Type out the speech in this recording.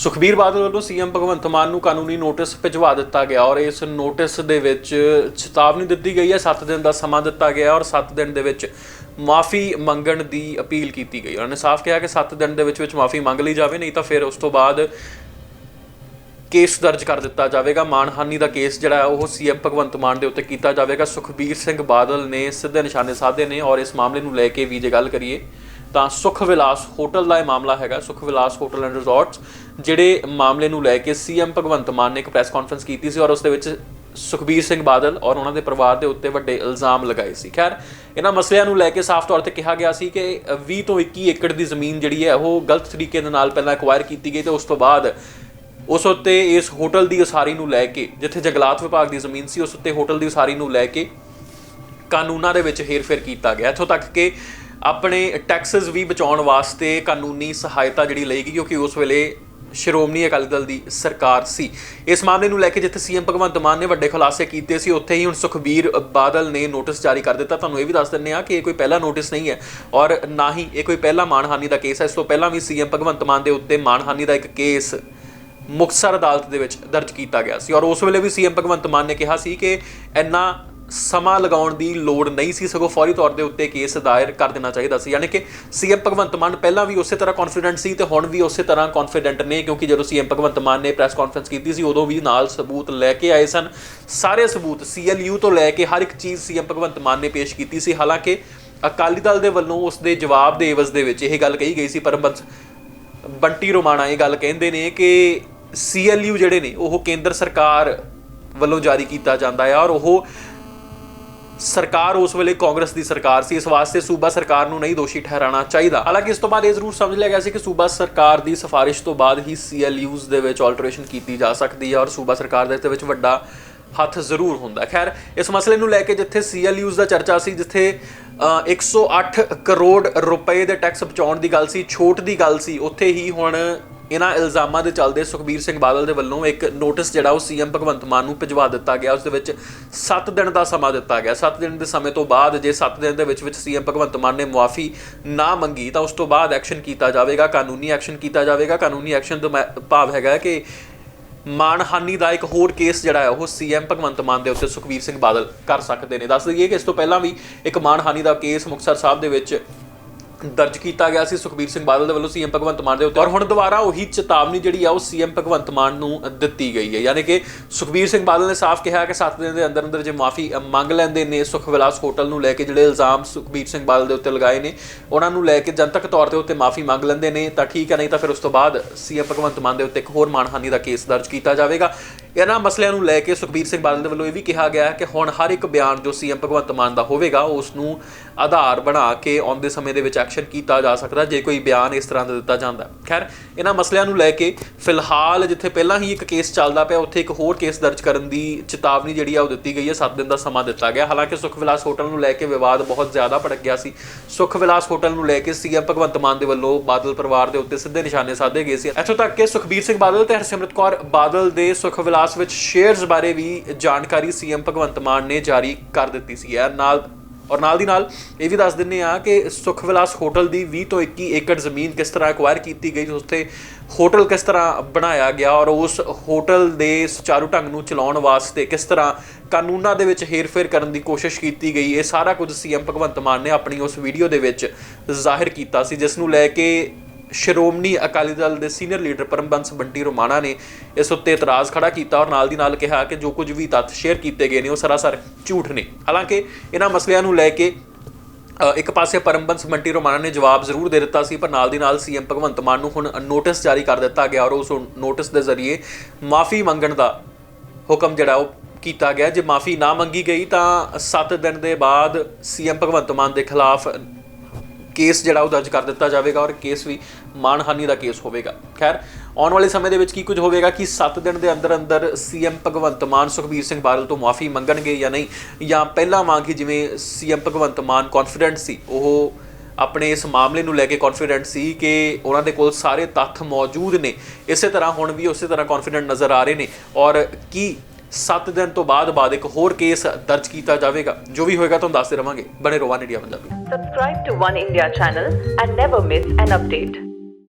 ਸੁਖਬੀਰ ਬਾਦਲ ਵੱਲੋਂ ਸੀਐਮ ਭਗਵੰਤ ਮਾਨ ਨੂੰ ਕਾਨੂੰਨੀ ਨੋਟਿਸ ਭਿਜਵਾ ਦਿੱਤਾ ਗਿਆ ਔਰ ਇਸ ਨੋਟਿਸ ਦੇ ਵਿੱਚ ਚੇਤਾਵਨੀ ਦਿੱਤੀ ਗਈ ਹੈ 7 ਦਿਨ ਦਾ ਸਮਾਂ ਦਿੱਤਾ ਗਿਆ ਔਰ 7 ਦਿਨ ਦੇ ਵਿੱਚ ਮਾਫੀ ਮੰਗਣ ਦੀ ਅਪੀਲ ਕੀਤੀ ਗਈ। ਉਹਨਾਂ ਨੇ ਸਾਫ਼ ਕਿਹਾ ਕਿ 7 ਦਿਨ ਦੇ ਵਿੱਚ ਵਿੱਚ ਮਾਫੀ ਮੰਗ ਲਈ ਜਾਵੇ, ਨਹੀਂ ਤਾਂ ਫਿਰ ਉਸ ਤੋਂ ਬਾਅਦ ਕੇਸ ਦਰਜ ਕਰ ਦਿੱਤਾ ਜਾਵੇਗਾ। ਮਾਨਹਾਨੀ ਦਾ ਕੇਸ ਜਿਹੜਾ ਹੈ, ਉਹ ਸੀਐਮ ਭਗਵੰਤ ਮਾਨ ਦੇ ਉੱਤੇ ਕੀਤਾ ਜਾਵੇਗਾ। ਸੁਖਬੀਰ ਸਿੰਘ ਬਾਦਲ ਨੇ ਸਿੱਧੇ ਨਿਸ਼ਾਨੇ ਸਾਧੇ ਨੇ ਔਰ ਇਸ ਮਾਮਲੇ ਨੂੰ ਲੈ ਕੇ ਵੀ ਜੇ ਗੱਲ ਕਰੀਏ ਤਾਂ ਸੁਖ ਵਿਲਾਸ ਹੋਟਲ ਦਾ ਇਹ ਮਾਮਲਾ ਹੈਗਾ, ਸੁਖ ਵਿਲਾਸ ਹੋਟਲ ਐਂਡ ਰਿਜ਼ੋਰਟਸ ਜਿਹੜੇ ਮਾਮਲੇ ਨੂੰ ਲੈ ਕੇ ਸੀਐਮ ਭਗਵੰਤ ਮਾਨ ਨੇ ਇੱਕ ਪ੍ਰੈਸ ਕਾਨਫਰੰਸ ਕੀਤੀ ਸੀ ਔਰ ਉਸ ਦੇ ਵਿੱਚ ਸੁਖਬੀਰ ਸਿੰਘ ਬਾਦਲ ਔਰ ਉਹਨਾਂ ਦੇ ਪਰਿਵਾਰ ਦੇ ਉੱਤੇ ਵੱਡੇ ਇਲਜ਼ਾਮ ਲਗਾਏ ਸੀ। ਖੈਰ, ਇਹਨਾਂ ਮਸਲਿਆਂ ਨੂੰ ਲੈ ਕੇ ਸਾਫ਼ ਤੌਰ ਤੇ ਕਿਹਾ ਗਿਆ ਸੀ ਕਿ 20 ਤੋਂ 21 ਏਕੜ ਦੀ ਜ਼ਮੀਨ ਜਿਹੜੀ ਹੈ, ਉਹ ਗਲਤ ਤਰੀਕੇ ਦੇ ਨਾਲ ਪਹਿਲਾਂ ਐਕਵਾਇਰ ਕੀਤੀ ਗਈ ਤੇ ਉਸ ਤੋਂ ਬਾਅਦ ਉਸ ਉੱਤੇ ਇਸ ਹੋਟਲ ਦੀ ਉਸਾਰੀ ਨੂੰ ਲੈ ਕੇ, ਜਿੱਥੇ ਜੰਗਲਾਤ ਵਿਭਾਗ ਦੀ ਜ਼ਮੀਨ ਸੀ, ਉਸ ਉੱਤੇ ਹੋਟਲ ਦੀ ਉਸਾਰੀ ਨੂੰ ਲੈ ਕੇ ਕਾਨੂੰਨਾਂ ਦੇ ਵਿੱਚ ਹੇਰਫੇਰ ਕੀਤਾ ਗਿਆ। ਇੱਥੋਂ ਤੱਕ ਕਿ ਆਪਣੇ ਟੈਕਸਸ ਵੀ ਬਚਾਉਣ ਵਾਸਤੇ ਕਾਨੂੰਨੀ ਸਹਾਇਤਾ ਜਿਹੜੀ ਲਈ ਕਿਉਂਕਿ ਉਸ ਵੇਲੇ ਸ਼੍ਰੋਮਣੀ ਅਕਾਲੀ ਦਲ ਦੀ ਸਰਕਾਰ ਸੀ। ਇਸ ਮਾਮਲੇ ਨੂੰ ਲੈ ਕੇ ਜਿੱਥੇ ਸੀਐਮ ਭਗਵੰਤ ਮਾਨ ਨੇ ਵੱਡੇ ਖੁਲਾਸੇ ਕੀਤੇ ਸੀ, ਉੱਥੇ ਹੀ ਹੁਣ ਸੁਖਬੀਰ ਬਾਦਲ ਨੇ ਨੋਟਿਸ ਜਾਰੀ ਕਰ ਦਿੱਤਾ। ਤੁਹਾਨੂੰ ਇਹ ਵੀ ਦੱਸ ਦਿੰਨੇ ਆ ਕਿ ਇਹ ਕੋਈ ਪਹਿਲਾ ਨੋਟਿਸ ਨਹੀਂ ਹੈ ਔਰ ਨਾ ਹੀ ਇਹ ਕੋਈ ਪਹਿਲਾ ਮਾਨਹਾਨੀ ਦਾ ਕੇਸ ਹੈ। ਇਸ ਤੋਂ ਪਹਿਲਾਂ ਵੀ ਸੀਐਮ ਭਗਵੰਤ ਮਾਨ ਦੇ ਉੱਤੇ ਮਾਨਹਾਨੀ ਦਾ ਇੱਕ ਕੇਸ ਮੁਕਤਸਰ ਅਦਾਲਤ ਦੇ ਵਿੱਚ ਦਰਜ ਕੀਤਾ ਗਿਆ ਸੀ। ਔਰ ਉਸ ਵੇਲੇ ਵੀ ਸੀਐਮ ਭਗਵੰਤ ਮਾਨ ਨੇ ਕਿਹਾ ਸੀ ਕਿ ਇੰਨਾ ਸਮਾਂ ਲਗਾਉਣ ਦੀ ਲੋੜ ਨਹੀਂ ਸੀ, ਸਗੋਂ ਫੌਰੀ ਤੌਰ ਦੇ ਉੱਤੇ ਕੇਸ ਦਾਇਰ ਕਰ ਦੇਣਾ ਚਾਹੀਦਾ ਸੀ। ਯਾਨੀ ਕਿ ਸੀਐਮ ਭਗਵੰਤ ਮਾਨ ਪਹਿਲਾਂ ਵੀ ਉਸੇ ਤਰ੍ਹਾਂ ਕੌਨਫੀਡੈਂਟ ਸੀ ਤੇ ਹੁਣ ਵੀ ਉਸੇ ਤਰ੍ਹਾਂ ਕੌਨਫੀਡੈਂਟ ਨੇ, ਕਿਉਂਕਿ ਜਦੋਂ ਸੀਐਮ ਭਗਵੰਤ ਮਾਨ ਨੇ ਪ੍ਰੈਸ ਕਾਨਫਰੰਸ ਕੀਤੀ ਸੀ, ਉਦੋਂ ਵੀ ਨਾਲ ਸਬੂਤ ਲੈ ਕੇ ਆਏ ਸਨ। ਸਾਰੇ ਸਬੂਤ ਸੀਐਲਯੂ ਤੋਂ ਲੈ ਕੇ ਹਰ ਇੱਕ ਚੀਜ਼ ਸੀਐਮ ਭਗਵੰਤ ਮਾਨ ਨੇ ਪੇਸ਼ ਕੀਤੀ ਸੀ। ਹਾਲਾਂਕਿ ਅਕਾਲੀ ਦਲ ਦੇ ਵੱਲੋਂ ਉਸ ਦੇ ਜਵਾਬ ਦੇ ਇਵਜ਼ ਦੇ ਵਿੱਚ ਇਹ ਗੱਲ ਕਹੀ ਗਈ ਸੀ, ਪਰਮਬੰਸ ਬੰਟੀ ਰੋਮਾਣਾ ਇਹ ਗੱਲ ਕਹਿੰਦੇ ਨੇ ਕਿ ਸੀਐਲਯੂ ਜਿਹੜੇ ਨੇ, ਉਹ ਕੇਂਦਰ ਸਰਕਾਰ ਵੱਲੋਂ ਜਾਰੀ ਕੀਤਾ ਜਾਂਦਾ ਹੈ ਔਰ ਉਹ ਸਰਕਾਰ ਉਸ ਵੇਲੇ ਕਾਂਗਰਸ ਦੀ ਸਰਕਾਰ ਸੀ। ਇਸ ਵਾਸਤੇ ਸੂਬਾ ਸਰਕਾਰ ਨੂੰ ਨਹੀਂ ਦੋਸ਼ੀ ਠਹਿਰਾਣਾ ਚਾਹੀਦਾ। ਹਾਲਾਂਕਿ ਇਸ ਤੋਂ ਬਾਅਦ ਇਹ ਜ਼ਰੂਰ ਸਮਝ ਲਿਆ ਗਿਆ ਸੀ ਕਿ ਸੂਬਾ ਸਰਕਾਰ ਦੀ ਸਿਫਾਰਿਸ਼ ਤੋਂ ਬਾਅਦ ਹੀ ਸੀਐਲਯੂਜ਼ ਦੇ ਵਿੱਚ ਆਲਟਰੇਸ਼ਨ ਕੀਤੀ ਜਾ ਸਕਦੀ ਹੈ ਔਰ ਸੂਬਾ ਸਰਕਾਰ ਦੇ ਵਿੱਚ ਵੱਡਾ ਹੱਥ ਜ਼ਰੂਰ ਹੁੰਦਾ। ਖੈਰ ਇਸ ਮਸਲੇ ਨੂੰ ਲੈ ਕੇ ਜਿੱਥੇ ਸੀਐਲਯੂਜ਼ ਦਾ ਚਰਚਾ ਸੀ ਜਿੱਥੇ ਅ, 108 ਕਰੋੜ ਰੁਪਏ ਦੇ ਟੈਕਸ ਬਚਾਉਣ ਦੀ ਗੱਲ ਸੀ ਛੋਟ ਦੀ ਗੱਲ ਸੀ ਉੱਥੇ ਹੀ ਹੁਣ ਇਹਨਾਂ ਇਲਜ਼ਾਮਾਂ ਦੇ ਚੱਲਦੇ ਸੁਖਬੀਰ ਸਿੰਘ ਬਾਦਲ ਦੇ ਵੱਲੋਂ ਇੱਕ ਨੋਟਿਸ ਜਿਹੜਾ ਉਹ ਸੀਐਮ ਭਗਵੰਤ ਮਾਨ ਨੂੰ ਭਿਜਵਾ ਦਿੱਤਾ ਗਿਆ। ਉਸ ਦੇ ਵਿੱਚ 7 ਦਿਨ ਦਾ ਸਮਾਂ ਦਿੱਤਾ ਗਿਆ। 7 ਦਿਨ ਦੇ ਸਮੇਂ ਤੋਂ ਬਾਅਦ ਜੇ 7 ਦਿਨ ਦੇ ਵਿੱਚ ਵਿੱਚ ਸੀਐਮ ਭਗਵੰਤ ਮਾਨ ਨੇ ਮੁਆਫੀ ਨਾ ਮੰਗੀ ਤਾਂ ਉਸ ਤੋਂ ਬਾਅਦ ਐਕਸ਼ਨ ਕੀਤਾ ਜਾਵੇਗਾ, ਕਾਨੂੰਨੀ ਐਕਸ਼ਨ ਕੀਤਾ ਜਾਵੇਗਾ। ਕਾਨੂੰਨੀ ਐਕਸ਼ਨ ਦਾ ਮੈਂ- ਭਾਵ ਹੈਗਾ ਕਿ ਮਾਨਹਾਨੀ ਦਾ ਇੱਕ ਹੋਰ ਕੇਸ ਜਿਹੜਾ ਹੈ ਉਹ ਸੀਐਮ ਭਗਵੰਤ ਮਾਨ ਦੇ ਉੱਤੇ ਸੁਖਬੀਰ ਸਿੰਘ ਬਾਦਲ ਕਰ ਸਕਦੇ ਨੇ। ਦੱਸ ਦਈਏ ਕਿ ਇਸ ਤੋਂ ਪਹਿਲਾਂ ਵੀ ਇੱਕ ਮਾਨਹਾਨੀ ਦਾ ਕੇਸ ਮੁਕਤਸਰ ਸਾਹਿਬ ਦੇ ਵਿੱਚ ਦਰਜ ਕੀਤਾ ਗਿਆ ਸੀ ਸੁਖਬੀਰ ਸਿੰਘ ਬਾਦਲ ਦੇ ਵੱਲੋਂ ਸੀਐਮ ਭਗਵੰਤ ਮਾਨ ਦੇ ਉੱਤੇ। ਔਰ ਹੁਣ ਦੁਬਾਰਾ ਉਹੀ ਚੇਤਾਵਨੀ ਜਿਹੜੀ ਆ, ਉਹ ਸੀਐਮ ਭਗਵੰਤ ਮਾਨ ਨੂੰ ਦਿੱਤੀ ਗਈ ਹੈ। ਯਾਨੀ ਕਿ ਸੁਖਬੀਰ ਸਿੰਘ ਬਾਦਲ ਨੇ ਸਾਫ਼ ਕਿਹਾ ਕਿ 7 ਦਿਨ ਦੇ ਅੰਦਰ ਅੰਦਰ ਜੇ ਮਾਫੀ ਮੰਗ ਲੈਂਦੇ ਨੇ ਸੁਖ ਵਿਲਾਸ ਹੋਟਲ ਨੂੰ ਲੈ ਕੇ, ਜਿਹੜੇ ਇਲਜ਼ਾਮ ਸੁਖਬੀਰ ਸਿੰਘ ਬਾਦਲ ਦੇ ਉੱਤੇ ਲਗਾਏ ਨੇ, ਉਹਨਾਂ ਨੂੰ ਲੈ ਕੇ ਜਨਤਕ ਤੌਰ ਤੇ ਉੱਤੇ ਮਾਫੀ ਮੰਗ ਲੈਂਦੇ ਨੇ। ਤਾਂ ਠੀਕ ਹੈ, ਨਹੀਂ ਤਾਂ ਫਿਰ ਉਸ ਤੋਂ ਬਾਅਦ ਸੀਐਮ ਭਗਵੰਤ ਮਾਨ ਦੇ ਉੱਤੇ ਇੱਕ ਹੋਰ ਮਾਨਹਾਨੀ ਦਾ ਕੇਸ ਦਰਜ ਕੀਤਾ ਜਾਵੇਗਾ। ਇਹਨਾਂ ਮਸਲਿਆਂ ਨੂੰ ਲੈ ਕੇ ਸੁਖਬੀਰ ਸਿੰਘ ਬਾਦਲ ਦੇ ਵੱਲੋਂ ਇਹ ਵੀ ਕਿਹਾ ਗਿਆ ਹੈ ਕਿ ਹੁਣ ਹਰ ਇੱਕ ਬਿਆਨ ਜੋ ਸੀਐਮ ਭਗਵੰਤ ਮਾਨ ਦਾ ਹੋਵੇਗਾ, ਉਸ ਨੂੰ ਆਧਾਰ ਬਣਾ ਕੇ ਆਉਂਦੇ ਸਮੇਂ ਦੇ ਵਿੱਚ ਐਕਸ਼ਨ ਕੀਤਾ ਜਾ ਸਕਦਾ, ਜੇ ਕੋਈ ਬਿਆਨ ਇਸ ਤਰ੍ਹਾਂ ਦਾ ਦਿੱਤਾ ਜਾਂਦਾ ਖੈਰ, ਇਹਨਾਂ ਮਸਲਿਆਂ ਨੂੰ ਲੈ ਕੇ ਫਿਲਹਾਲ ਜਿੱਥੇ ਪਹਿਲਾਂ ਹੀ ਇੱਕ ਕੇਸ ਚੱਲਦਾ ਪਿਆ, ਉੱਥੇ ਇੱਕ ਹੋਰ ਕੇਸ ਦਰਜ ਕਰਨ ਦੀ ਚੇਤਾਵਨੀ ਜਿਹੜੀ ਆ ਉਹ ਦਿੱਤੀ ਗਈ ਹੈ 7 ਦਿਨ ਦਾ ਸਮਾਂ ਦਿੱਤਾ ਗਿਆ। ਹਾਲਾਂਕਿ ਸੁਖ ਵਿਲਾਸ ਹੋਟਲ ਨੂੰ ਲੈ ਕੇ ਵਿਵਾਦ ਬਹੁਤ ਜ਼ਿਆਦਾ ਭੜਕ ਗਿਆ ਸੀ। ਸੁਖ ਵਿਲਾਸ ਹੋਟਲ ਨੂੰ ਲੈ ਕੇ ਸੀਐਮ ਭਗਵੰਤ ਮਾਨ ਦੇ ਵੱਲੋਂ ਬਾਦਲ ਪਰਿਵਾਰ ਦੇ ਉੱਤੇ ਸਿੱਧੇ ਨਿਸ਼ਾਨੇ ਸਾਧੇ ਗਏ ਸੀ। ਇੱਥੋਂ ਤੱਕ ਕਿ ਸੁਖਬੀਰ ਸਿੰਘ ਬਾਦਲ ਤੇ ਹਰਸਿਮਰਤ ਕੌਰ ਬਾਦਲ ਦੇ ਸੁਖ ਵਿਲਾਸ ਵਿੱਚ ਸ਼ੇਅਰਸ ਬਾਰੇ ਵੀ ਜਾਣਕਾਰੀ ਸੀਐਮ ਭਗਵੰਤ ਮਾਨ ਨੇ ਜਾਰੀ ਕਰ ਦਿੱਤੀ ਸੀ। ਇਹ ਨਾਲ ਔਰ ਨਾਲ ਦੀ ਨਾਲ ਇਹ ਵੀ ਦੱਸ ਦਿੰਨੇ ਆ ਕਿ ਸੁਖ ਵਿਲਾਸ ਹੋਟਲ ਦੀ 20 ਤੋਂ 21 ਏਕੜ ਜ਼ਮੀਨ ਕਿਸ ਤਰ੍ਹਾਂ ਐਕਵਾਇਰ ਕੀਤੀ ਗਈ ਉੱਥੇ ਹੋਟਲ ਕਿਸ ਤਰ੍ਹਾਂ ਬਣਾਇਆ ਗਿਆ ਔਰ ਉਸ ਹੋਟਲ ਦੇ ਸੁਚਾਰੂ ਢੰਗ ਨੂੰ ਚਲਾਉਣ ਵਾਸਤੇ ਕਿਸ ਤਰ੍ਹਾਂ ਕਾਨੂੰਨਾਂ ਦੇ ਵਿੱਚ ਹੇਰਫੇਰ ਕਰਨ ਦੀ ਕੋਸ਼ਿਸ਼ ਕੀਤੀ ਗਈ, ਇਹ ਸਾਰਾ ਕੁਝ ਸੀਐਮ ਭਗਵੰਤ ਮਾਨ ਨੇ ਆਪਣੀ ਉਸ ਵੀਡੀਓ ਦੇ ਵਿੱਚ ਜ਼ਾਹਿਰ ਕੀਤਾ ਸੀ, ਜਿਸ ਨੂੰ ਲੈ ਕੇ ਸ਼੍ਰੋਮਣੀ ਅਕਾਲੀ ਦਲ ਦੇ ਸੀਨੀਅਰ ਲੀਡਰ ਪਰਮਬੰਸ ਬੰਟੀ ਰੋਮਾਣਾ ਨੇ ਇਸ ਉੱਤੇ ਇਤਰਾਜ਼ ਖੜਾ ਕੀਤਾ ਔਰ ਨਾਲ ਦੀ ਨਾਲ ਕਿਹਾ ਕਿ ਜੋ ਕੁਝ ਵੀ ਤੱਥ ਸ਼ੇਅਰ ਕੀਤੇ ਗਏ ਨੇ ਉਹ ਸਰਾਸਰ ਝੂਠ ਨੇ। ਹਾਲਾਂਕਿ ਇਹਨਾਂ ਮਸਲਿਆਂ ਨੂੰ ਲੈ ਕੇ ਇੱਕ ਪਾਸੇ ਪਰਮਬੰਸ ਬੰਟੀ ਰੋਮਾਣਾ ਨੇ ਜਵਾਬ ਜ਼ਰੂਰ ਦੇ ਦਿੱਤਾ ਸੀ, ਪਰ ਨਾਲ ਦੀ ਨਾਲ ਸੀਐਮ ਭਗਵੰਤ ਮਾਨ ਨੂੰ ਹੁਣ ਨੋਟਿਸ ਜਾਰੀ ਕਰ ਦਿੱਤਾ ਗਿਆ ਔਰ ਉਸ ਨੋਟਿਸ ਦੇ ਜ਼ਰੀਏ ਮਾਫੀ ਮੰਗਣ ਦਾ ਹੁਕਮ ਜਿਹੜਾ ਉਹ ਕੀਤਾ ਗਿਆ। ਜੇ ਮਾਫੀ ਨਾ ਮੰਗੀ ਗਈ ਤਾਂ 7 ਦਿਨ ਦੇ ਬਾਅਦ ਸੀਐਮ ਭਗਵੰਤ ਮਾਨ ਦੇ ਖਿਲਾਫ ਕੇਸ ਜਿਹੜਾ ਉਹ ਦਰਜ ਕਰ ਦਿੱਤਾ ਜਾਵੇਗਾ ਔਰ ਕੇਸ ਵੀ ਮਾਨਹਾਨੀ ਦਾ ਕੇਸ ਹੋਵੇਗਾ। ਖੈਰ, ਆਉਣ ਵਾਲੇ ਸਮੇਂ ਦੇ ਵਿੱਚ ਕੀ ਕੁਝ ਹੋਵੇਗਾ ਕਿ 7 ਦਿਨ ਦੇ ਅੰਦਰ ਅੰਦਰ ਸੀਐਮ ਭਗਵੰਤ ਮਾਨ, ਸੁਖਬੀਰ ਸਿੰਘ ਬਾਦਲ ਤੋਂ ਮਾਫੀ ਮੰਗਣਗੇ ਜਾਂ ਨਹੀਂ? ਜਾਂ ਪਹਿਲਾਂ ਵਾਂਗ ਹੀ ਜਿਵੇਂ ਸੀਐਮ ਭਗਵੰਤ ਮਾਨ ਕੌਨਫੀਡੈਂਟ ਸੀ, ਉਹ ਆਪਣੇ ਇਸ ਮਾਮਲੇ ਨੂੰ ਲੈ ਕੇ ਕੌਨਫੀਡੈਂਟ ਸੀ ਕਿ ਉਹਨਾਂ ਦੇ ਕੋਲ ਸਾਰੇ ਤੱਥ ਮੌਜੂਦ ਨੇ। ਇਸੇ ਤਰ੍ਹਾਂ ਹੁਣ ਵੀ ਉਸੇ ਤਰ੍ਹਾਂ ਕੌਨਫੀਡੈਂਟ ਨਜ਼ਰ ਆ ਰਹੇ ਨੇ। ਔਰ ਕੀ 7 ਦਿਨ ਤੋਂ ਬਾਅਦ ਬਾਅਦ ਇੱਕ ਹੋਰ ਕੇਸ ਦਰਜ ਕੀਤਾ ਜਾਵੇਗਾ। ਜੋ ਵੀ ਹੋਏਗਾ ਤੁਹਾਨੂੰ ਦੱਸਦੇ ਰਵਾਂਗੇ। ਬਣੇ ਰੋਵਾਨ India Punjabi. Subscribe to One India channel and never miss an update.